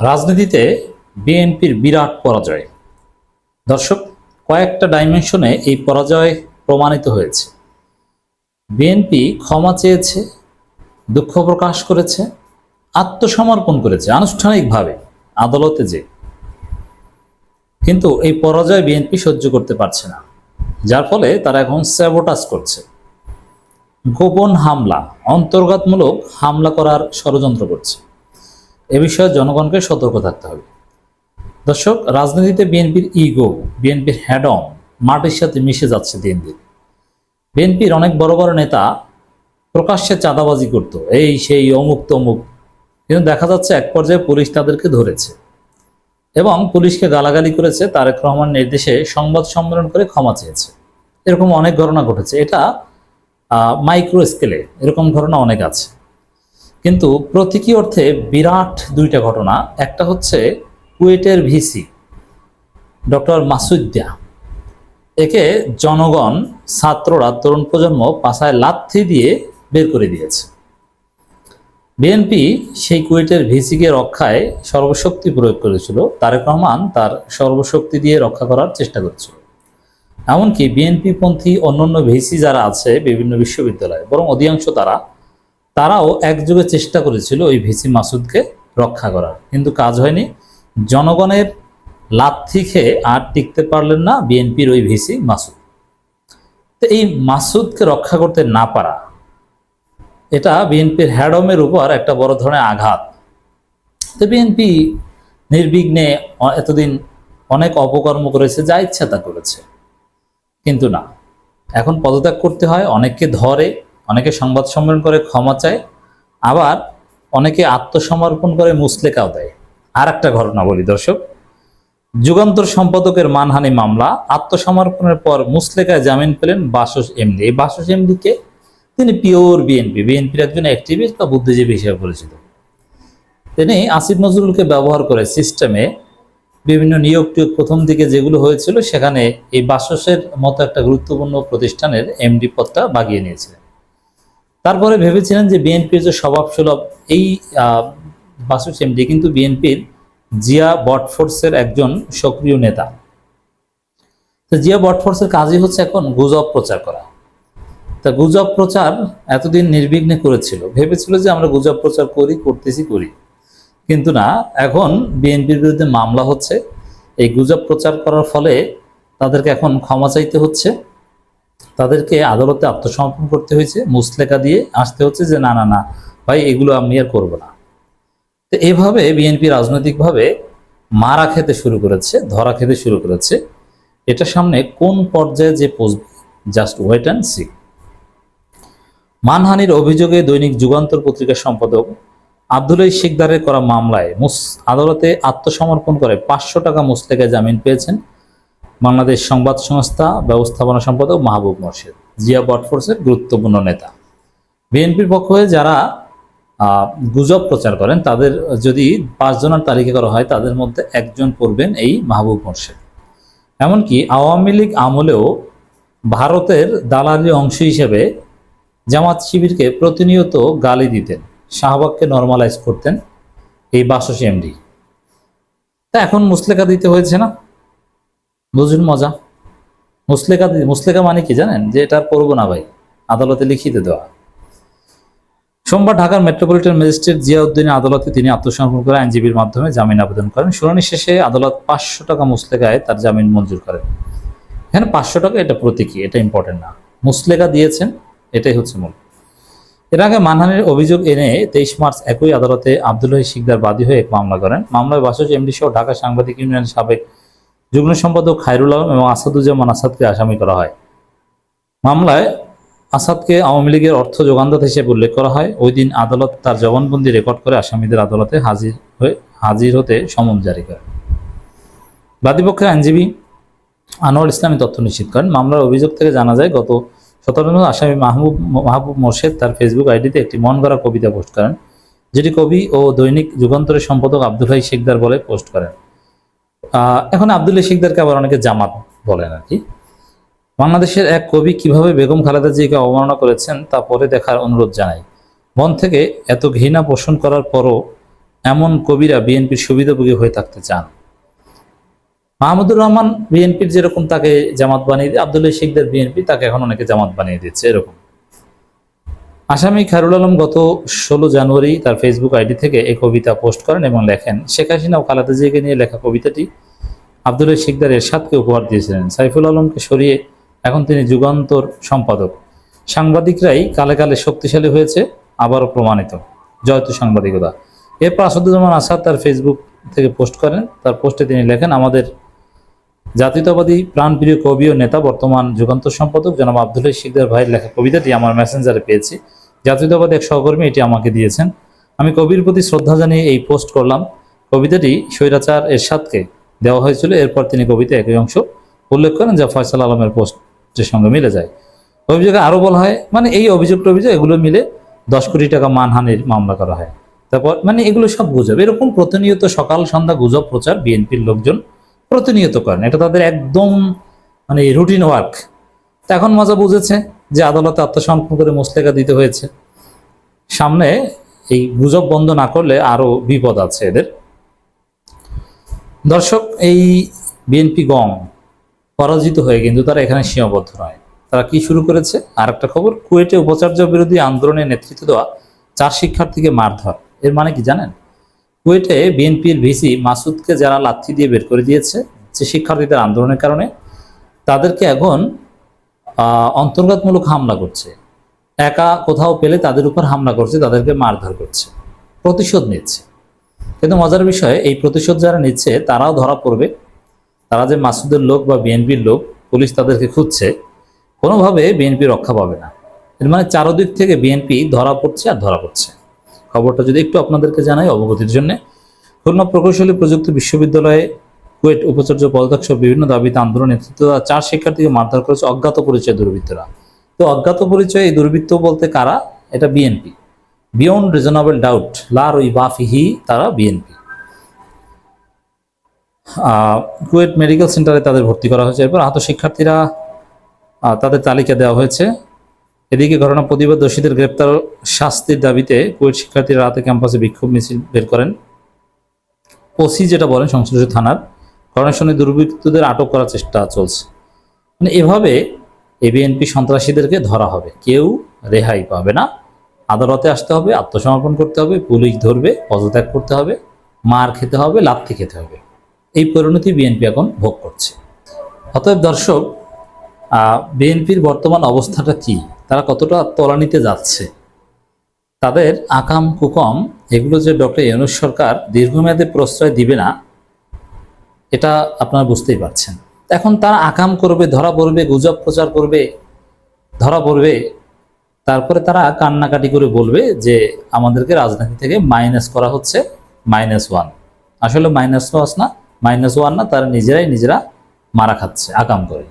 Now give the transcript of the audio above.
রাজনীতিতে বিএনপির বিরাট পরাজয়। দর্শক, কয়েকটা ডাইমেনশনে এই পরাজয় প্রমাণিত হয়েছে। বিএনপি ক্ষমা চেয়েছে, দুঃখ প্রকাশ করেছে, আত্মসমর্পণ করেছে, আনুষ্ঠানিকভাবে আদালতে যে। কিন্তু এই পরাজয় বিএনপি সহ্য করতে পারছে না, যার ফলে তারা এখন স্যাবোটাস করছে। গোপন হামলা, অন্তর্ঘাতমূলক হামলা করার ষড়যন্ত্র করছে। এ বিষয়ে জনগণকে সতর্ক থাকতে হবে। দর্শক, রাজনীতিতে বিএনপির ইগো বিএনপির হ্যাডম মাটির সাথে মিশে যাচ্ছে দিন দিন। বিএনপির অনেক বড় বড় নেতা প্রকাশ্যে চাঁদাবাজি করত, এই, সেই, অমুক তমুক। কিন্তু দেখা যাচ্ছে এক পর্যায়ে পুলিশ তাদেরকে ধরেছে এবং পুলিশকে গালাগালি করেছে তারেক রহমান নির্দেশে সংবাদ সম্মেলন করে ক্ষমা চেয়েছে। এরকম অনেক ঘটনা ঘটেছে। এটা মাইক্রো স্কেলে এরকম ঘটনা অনেক আছে। কিন্তু প্রতীকী অর্থে বিরাট দুইটা ঘটনা। একটা হচ্ছে কুয়েটের ভিসি, ডক্টর মাসুদ্দা একে জনগণ, ছাত্ররা তরুণ প্রজন্ম পাশায় লাথি দিয়ে বের করে দিয়েছে। বিএনপি সেই কুয়েটের ভিসিকে রক্ষায় সর্বশক্তি প্রয়োগ করেছিল। তারেক রহমান তার সর্বশক্তি দিয়ে রক্ষা করার চেষ্টা করেছিল। এমনকি বিএনপি পন্থী অন্যান্য ভিসি যারা আছে বিভিন্ন বিশ্ববিদ্যালয়ে, বরং অধিকাংশ তারা তারাও একযোগে চেষ্টা করেছিল ওই ভিসি মাসুদকে রক্ষা করার। কিন্তু কাজ হয়নি। জনগণের লাথি খেয়ে আর টিকতে পারলেন না বিএনপির ওই ভিসি মাসুদ। তো এই মাসুদকে রক্ষা করতে না পারা, এটা বিএনপির হ্যাডমের উপর একটা বড় ধরনের আঘাত। তো বিএনপি নির্বিঘ্নে এতদিন অনেক অপকর্ম করেছে, যা ইচ্ছা তা করেছে। কিন্তু না, এখন পদত্যাগ করতে হয়, অনেককে ধরে অনেকে সংবাদ সম্মেলন করে ক্ষমা চায়, আবার অনেকে আত্মসমর্পণ করে মুসলেকাও দেয়। আর একটা ঘটনা বলি দর্শক, যুগান্তর সম্পাদকের মানহানি মামলা, আত্মসমর্পণের পর মুসলেকায় জামিন পেলেন বাসস এমডি। এই বাসস এমডিকে তিনি পিওর বিএনপি বিএনপির একজন অ্যাক্টিভিস্ট বা বুদ্ধিজীবী হিসেবে পরিচিত। তিনি আসিফ নজরুলকে ব্যবহার করে সিস্টেমে বিভিন্ন নিয়োগ টিয়োগ প্রথম দিকে যেগুলো হয়েছিল, সেখানে এই বাসসের মতো একটা গুরুত্বপূর্ণ প্রতিষ্ঠানের এমডি পদটা বাগিয়ে নিয়েছিলেন। তারপরে ভেবেছিলেন যে বিএনপির যে স্বভাব সুলভ এই আহ, বাসস এমডি কিন্তু বিএনপির জিয়া বটফোর্সের একজন সক্রিয় নেতা। তো জিয়া বটফোর্সের কাজই হচ্ছে এখন গুজব প্রচার করা। তা গুজব প্রচার এতদিন নির্বিঘ্নে করেছিল ভেবেছিল যে আমরা গুজব প্রচার করি করতেছি করি। কিন্তু না এখন বিএনপির বিরুদ্ধে মামলা হচ্ছে। এই গুজব প্রচার করার ফলে তাদেরকে এখন ক্ষমা চাইতে হচ্ছে। তাদেরকে আদালতে আত্মসমর্পণ করতে হয়েছে মুসলেকা দিয়ে আসতে হচ্ছে যে, না না না, ভাই, এগুলো আমি আর করব না। তো এভাবে বিএনপি রাজনৈতিকভাবে মারা খেতে শুরু করেছে, ধরা খেতে শুরু করেছে। এটা সামনে কোন পর্যায়ে যে পৌঁছবে? Just wait and see. মানহানির অভিযোগে দৈনিক যুগান্তর পত্রিকার সম্পাদক আব্দুলাই শিকদারের করা মামলায় মুস, আদালতে আত্মসমর্পণ করে পাঁচশো টাকা মুসলেকা জামিন পেয়েছেন। বাংলাদেশ সংবাদ সংস্থা, ব্যবস্থাপনা সম্পাদক মাহবুব মোর্শেদ, জিয়া বটফোর্সের গুরুত্বপূর্ণ নেতা। বিএনপির পক্ষ হয়ে যারা গুজব প্রচার করেন, তাদের যদি পাঁচজনের তালিকা করা হয়, তাদের মধ্যে একজন পড়বেন এই মাহবুব মোর্শেদ। এমনকি আওয়ামী লীগ আমলেও ভারতের দালালি অংশ হিসেবে জামাত শিবিরকে প্রতিনিয়ত গালি দিতেন, শাহবাগকে নর্মালাইজ করতেন এই বাসস এমডি। তা এখন মুসলেখা দিতে হয়েছে না? বুঝুন মজা। মুসলেকা মুসলেকা মানে কি জানেন? যে এটা করব না ভাই। আদালতে লিখিতে দেওয়া। সোমবার ঢাকার মেট্রোপলিটন ম্যাজিস্ট্রেট জিয়াউদ্দিনের আদালতে তিনি আত্মসমর্পণ করে আইনজীবীর মাধ্যমে জামিন আবেদন করেন। শুনানি শেষে আদালত পাঁচশো টাকা মুসলেকায় তার জামিন মঞ্জুর করেন। এখানে পাঁচশো টাকা এটা প্রতীকী, এটা ইম্পর্টেন্ট না। মুসলেকা দিয়েছেন, এটাই হচ্ছে মূল। এর আগে মানহানির অভিযোগ এনে তেইশ মার্চ একই আদালতে আবদুল্লাহ শিকদার বাদী হয়ে এক মামলা করেন। মামলায় বাসজ এমডি সহ ঢাকা সাংবাদিক ইউনিয়নের সাবেক যুগ্ম সম্পাদক খায়রুল আলম এবং আসাদুজ্জামান আসাদকে আসামি করা হয়। মামলায় আসাদকে আওয়ামী লীগের অর্থ যোগানদাতা হিসেবে উল্লেখ করা হয়। ওই দিন আদালত তার জবানবন্দি রেকর্ড করে আসামিদের আদালতে হাজির হয়ে, হাজির হতে সমন জারি করে। বাদীপক্ষের আইনজীবী আনোয়ার ইসলামী তথ্য নিশ্চিত করেন, মামলার অভিযোগ থেকে জানা যায়, গত সতেরো আসামি মাহবুব মাহবুব মোর্শেদ তার ফেসবুক আইডিতে একটি মন গড়া কবিতা পোস্ট করেন, যেটি কবি ও দৈনিক যুগান্তরের সম্পাদক আব্দুল হাই শেখদার বলে পোস্ট করেন। এখন আবদুল্লাহ শিকদারকে আবার অনেকে জামাত বলেন আর কি। বাংলাদেশের এক কবি কীভাবে বেগম খালেদা জিকে অবমাননা করেছেন তা পরে দেখার অনুরোধ জানাই। মন থেকে এত ঘৃণা পোষণ করার পরও এমন কবিরা বিএনপির সুবিধাভোগী হয়ে থাকতে চান। মাহমুদুর রহমান বিএনপির যেরকম তাকে জামাত বানিয়ে দিয়ে আবদুল্লাহ শেখদের বিএনপি তাকে এখন অনেকে জামাত বানিয়ে দিচ্ছে এরকম। আসামি খায়রুল আলম গত ষোলো জানুয়ারি তার ফেসবুক আইডি থেকে এই কবিতা পোস্ট করেন এবং লেখেন, শেখ হাসিনা ও খালেদা নিয়ে লেখা কবিতাটি আবদুল্লাহ শিকদার এরশাদকে উপহার দিয়েছিলেন। সাইফুল আলমকে সরিয়ে এখন তিনি যুগান্তর সম্পাদক। সাংবাদিকরাই কালে কালে শক্তিশালী হয়েছে, আবারও প্রমাণিত। জয়তু সাংবাদিকতা। এরপর আসাদুজ্জামান আসাদ তার ফেসবুক থেকে পোস্ট করেন। তার পোস্টে তিনি লেখেন, আমাদের জাতীয়তাবাদী প্রাণপ্রিয় কবি ও নেতা বর্তমান যুগান্তর সম্পাদক জনাব আবদুল্লাহ শিকদার ভাইয়ের লেখা কবিতাটি আমার মেসেঞ্জারে পেয়েছি। জাতীয়তাবাদী এক সহকর্মী এটি আমাকে দিয়েছেন। আমি কবির প্রতি শ্রদ্ধা জানিয়ে এই পোস্ট করলাম। কবিতাটি স্বৈরাচার এরশাদকে দেওয়া হয়েছিল। এরপর তিনি কবিতা একই অংশ উল্লেখ করেন, যা ফয়সাল আলমের পোস্টের সঙ্গে মিলে যায়। অভিযোগে আরও বলা হয় মানে এই অভিযোগ টভিযোগ এগুলো মিলে দশ কোটি টাকা মানহানির মামলা করা হয়। তারপর মানে এগুলো সব গুজব। এরকম প্রতিনিয়ত সকাল, সন্ধ্যা গুজব প্রচার বিএনপির লোকজন প্রতিনিয়ত করেন। এটা তাদের একদম মানে রুটিন ওয়ার্ক এখন মজা বুঝেছে। যে আদালতে আত্মসমর্পণ করে মুসলেকা দিতে হয়েছে। সামনে এই গুজব বন্ধ না করলে আরও বিপদ আছে এদের। দর্শক, এই বিএনপি গং পরাজিত হয়ে কিন্তু তারা এখানে সীমাবদ্ধ নয়। তারা কি শুরু করেছে? আর একটা খবর, কুয়েটে উপাচার্য বিরোধী আন্দোলনে নেতৃত্ব দেওয়া চার শিক্ষার্থীকে মারধর। এর মানে কি জানেন? কুয়েটে বিএনপির ভিসি মাসুদকে যারা লাথি দিয়ে বের করে দিয়েছে, যে শিক্ষার্থীদের আন্দোলনের কারণে, তাদেরকে এখন অন্তর্গতমূলক হামলা করছে। একা কোথাও পেলে তাদের উপর হামলা করছে, তাদেরকে মারধর করছে, প্রতিশোধ নিচ্ছে। কিন্তু মজার বিষয়, এই প্রতিশোধ যারা নিচ্ছে, তারাও ধরা পড়বে। তারা যে মাসুদের লোক বা বিএনপির লোক, পুলিশ তাদেরকে খুঁজছে। কোনোভাবে বিএনপি রক্ষা পাবে না। এর মানে চারদিক থেকে বিএনপি ধরা পড়ছে আর ধরা পড়ছে। খবরটা যদি একটু আপনাদেরকে জানাই অবগতির জন্য, খুলনা প্রকৌশলী প্রযুক্তি বিশ্ববিদ্যালয়ে কুয়েট উপাচার্য পদত্যাগ সহ বিভিন্ন দাবিতে আন্দোলন নেতৃত্ব চার শিক্ষার্থীকে মারধর করেছে অজ্ঞাত পরিচয় দুর্বৃত্তরা। তো অজ্ঞাত পরিচয় এই দুর্বৃত্ত বলতে কারা? এটা বিএনপি বিয়ন্ড রিজনেবল ডাউট লার ওই বাফিহি তারা বিএনপি কুয়েট মেডিকেল সেন্টারে তাদের ভর্তি করা হয়েছে। এরপর আহত শিক্ষার্থীরা তাদের তালিকা দেওয়া হয়েছে। এদিকে ঘটনা প্রতিবাদ দোষীদের গ্রেপ্তার শাস্তির দাবিতে কুয়েট শিক্ষার্থীরা রাতে ক্যাম্পাসে বিক্ষোভ মিছিল বের করেন। ওসি যেটা বলেন সংশ্লিষ্ট থানার। ঘটনার সঙ্গে দুর্বৃত্তদের আটক করার চেষ্টা চলছে। মানে এভাবে এই বিএনপি সন্ত্রাসীদেরকে ধরা হবে। কেউ রেহাই পাবে না। আদালতে আসতে হবে, আত্মসমর্পণ করতে হবে, পুলিশ ধরবে, পদত্যাগ করতে হবে, মার খেতে হবে, লাথি খেতে হবে। এই পরিণতি বিএনপি এখন ভোগ করছে। অতএব দর্শক বিএনপির বর্তমান অবস্থাটা কি? তারা কতটা তলানিতে যাচ্ছে? তাদের আকাম কুকম, এগুলো যে ডক্টর ইউনুস সরকার দীর্ঘমেয়াদে প্রশ্রয় দিবে না এটা আপনারা বুঝতেই পারছেন। এখন তারা আকাম করবে, ধরা পড়বে, গুজব প্রচার করবে, ধরা পড়বে। তারপরে তারা কান্নাকাটি করে বলবে যে, আমাদেরকে রাজনীতি থেকে মাইনাস করা হচ্ছে মাইনাস ওয়ান আসলে মাইনাস ওয়াস না মাইনাস ওয়ান না, তারা নিজেরাই নিজেরা মারা খাচ্ছে, আকাম করে।